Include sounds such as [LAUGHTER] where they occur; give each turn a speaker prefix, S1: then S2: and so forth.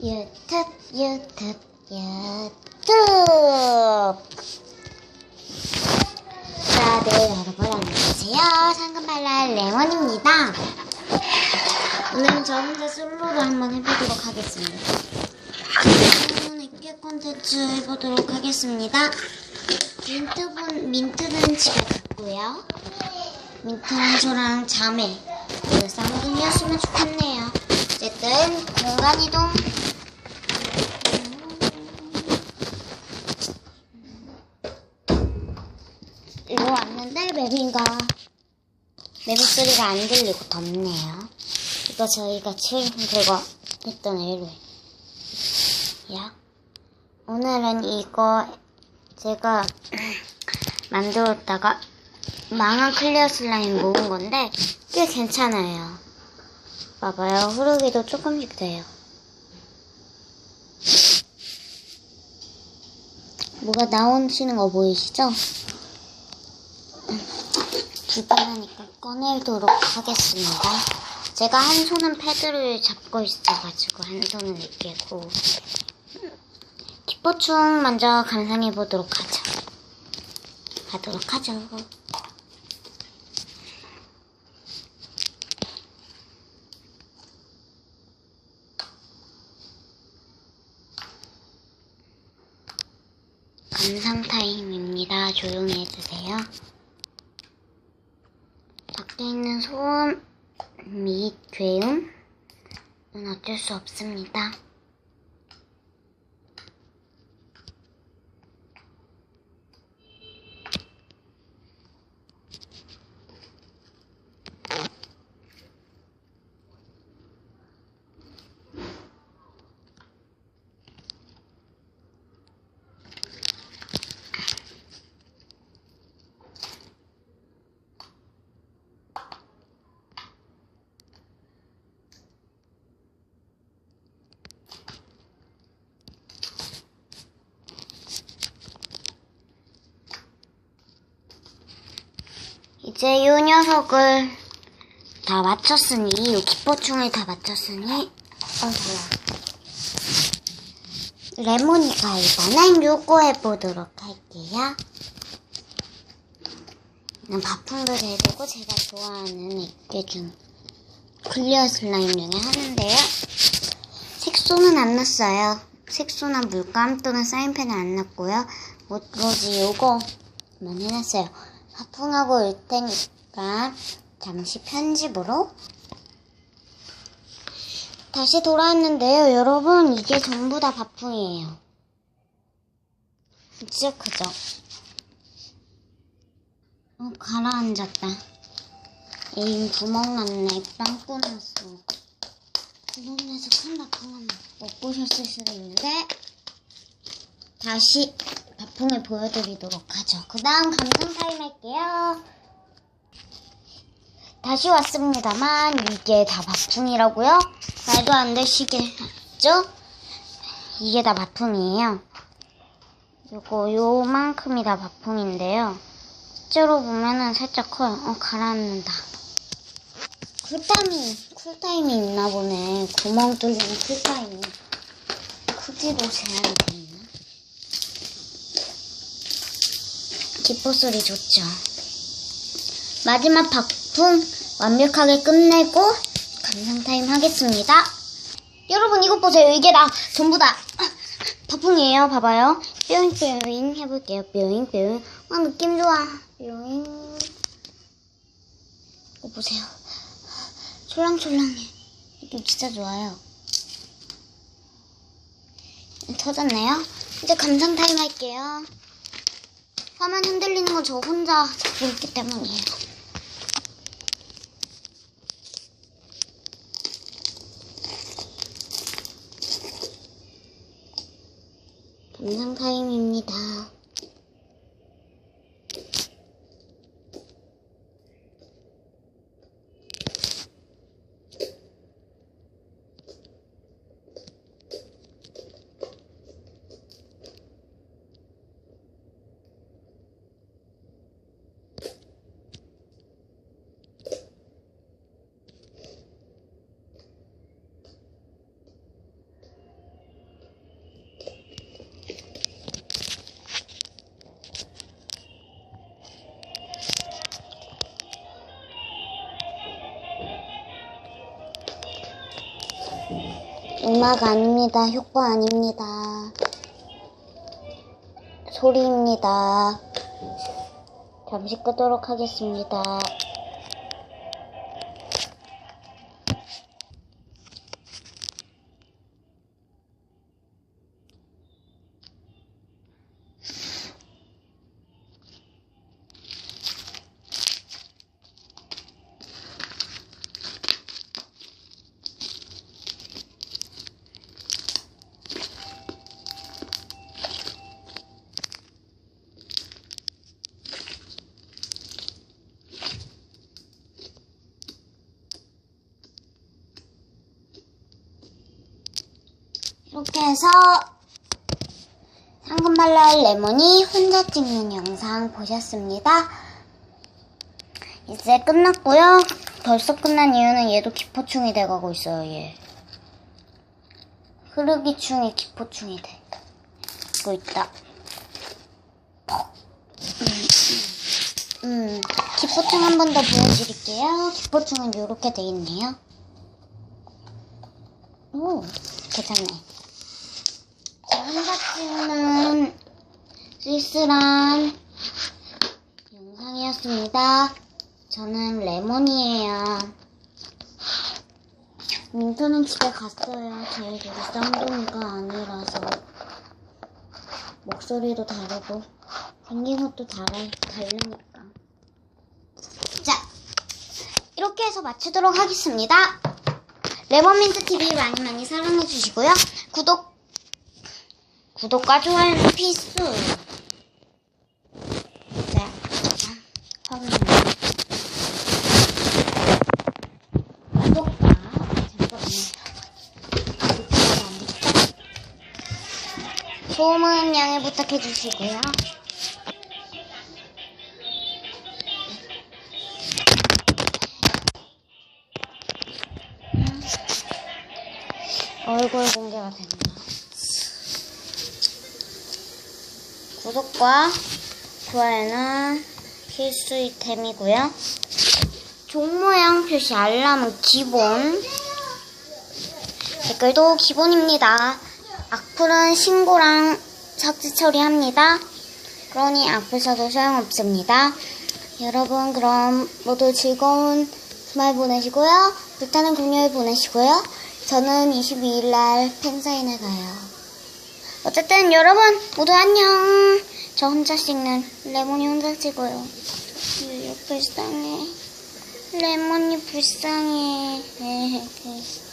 S1: 유튜브 유튜브 유튜브 자, 네 여러분 안녕하세요. 상금발랄 레몬입니다. 오늘은 저 혼자 솔로로 한번 해보도록 하겠습니다. 액계 콘텐츠 해보도록 하겠습니다. 민트분, 민트는 집에 갔고요. 민트랑 저랑 자매 그 쌍둥이였으면 좋겠네요. 어쨌든 공간 이동 이거 왔는데 맵인가 맵 소리가 안 들리고 덥네요. 이거 저희가 최근 그거 했던 애를 야 오늘은 이거 제가 [CLEARS THROAT] 만들었다가 망한 클리어 슬라임 모은 건데 꽤 괜찮아요. 봐봐요. 흐르기도 조금씩 돼요. 뭐가 나오시는 거 보이시죠? 불편하니까 꺼내도록 하겠습니다. 제가 한 손은 패드를 잡고 있어가지고 한 손은 이렇게고 기포충 먼저 감상해 보도록 하죠. 가도록 하죠. 감상 타임입니다. 조용히 해주세요. 밖에 있는 소음 및 괴음은 어쩔 수 없습니다. 이제 이 녀석을 다 맞췄으니, 이 기포충을 다 맞췄으니, 어, 뭐야. 레모니가 이번엔 요거 해보도록 할게요. 난 바풍도 해두고 제가 좋아하는 액계 중 클리어 슬라임 중에 하나인데요. 색소는 안 났어요. 색소나 물감 또는 사인펜은 안 났고요. 오로지 요거만 해놨어요. 바풍하고 올 테니까 잠시 편집으로 다시 돌아왔는데요. 여러분 이게 전부 다 바풍이에요. 진짜 크죠? 어, 가라앉았다. 에임 구멍 났네. 빵꾸 났어. 구멍 나서 큰 바풍은 못 보셨을 수도 있는데 다시 바풍을 보여드리도록 하죠. 그 다음 감상 타임 할게요. 다시 왔습니다만 이게 다 바풍이라고요? 말도 안 되시겠죠? 이게 다 바풍이에요. 요거 요만큼이 다 바풍인데요. 실제로 보면은 살짝 커요. 어 가라앉는다. 쿨타임이 쿨타임이 있나 보네. 구멍 뚫리는 쿨타임이 크기도 제한이 돼 있나? 기포 소리 좋죠. 마지막 바풍 완벽하게 끝내고 감상 타임 하겠습니다. 여러분 이것 보세요. 이게 다 전부 다 바풍이에요. 봐봐요. 뿅뿅 해볼게요. 뿅 뿅. 와 느낌 좋아. 뿅. 이거 보세요. 촐랑촐랑해. 느낌 진짜 좋아요. 터졌네요. 이제 감상 타임 할게요. 화면 흔들리는 건 저 혼자 잡고 있기 때문이에요. 감상 타임입니다. 음악 아닙니다. 효과 아닙니다. 소리입니다. 잠시 끄도록 하겠습니다. 이렇게 해서 상금발랄 레몬이 혼자 찍는 영상 보셨습니다. 이제 끝났고요. 벌써 끝난 이유는 얘도 기포충이 돼가고 있어요, 얘. 흐르기충이 기포충이 돼. 고 있다. 음, 음, 기포충 한 번 더 보여드릴게요. 기포충은 이렇게 돼 있네요. 오, 괜찮네. 혼자 찍는 쓸쓸한 영상이었습니다. 저는 레몬이에요. 민트는 집에 갔어요. 제 되게 쌍둥이가 아니라서 목소리도 다르고 생긴 것도 다르, 다르니까. 자, 이렇게 해서 마치도록 하겠습니다. 레몬민트 TV 많이 많이 사랑해 주시고요. 구독 구독과 좋아요는 필수. 자. 구독과 잠깐만요. 구독하면 안 되겠다. 소문 양해 부탁해 주시고요. 얼굴 공개가 된다. 구독과 좋아요는 필수 이템이고요. 종 모양 표시 알람은 기본. 댓글도 기본입니다. 악플은 신고랑 삭제 처리합니다. 그러니 악플 써도 소용없습니다. 여러분 그럼 모두 즐거운 주말 보내시고요. 불타는 금요일 보내시고요. 저는 22일 날 팬사인회 가요. 어쨌든 여러분 모두 안녕. 저 혼자 찍는 레몬이 혼자 찍어요. 유유 불쌍해. 레몬이 불쌍해. [LAUGHS]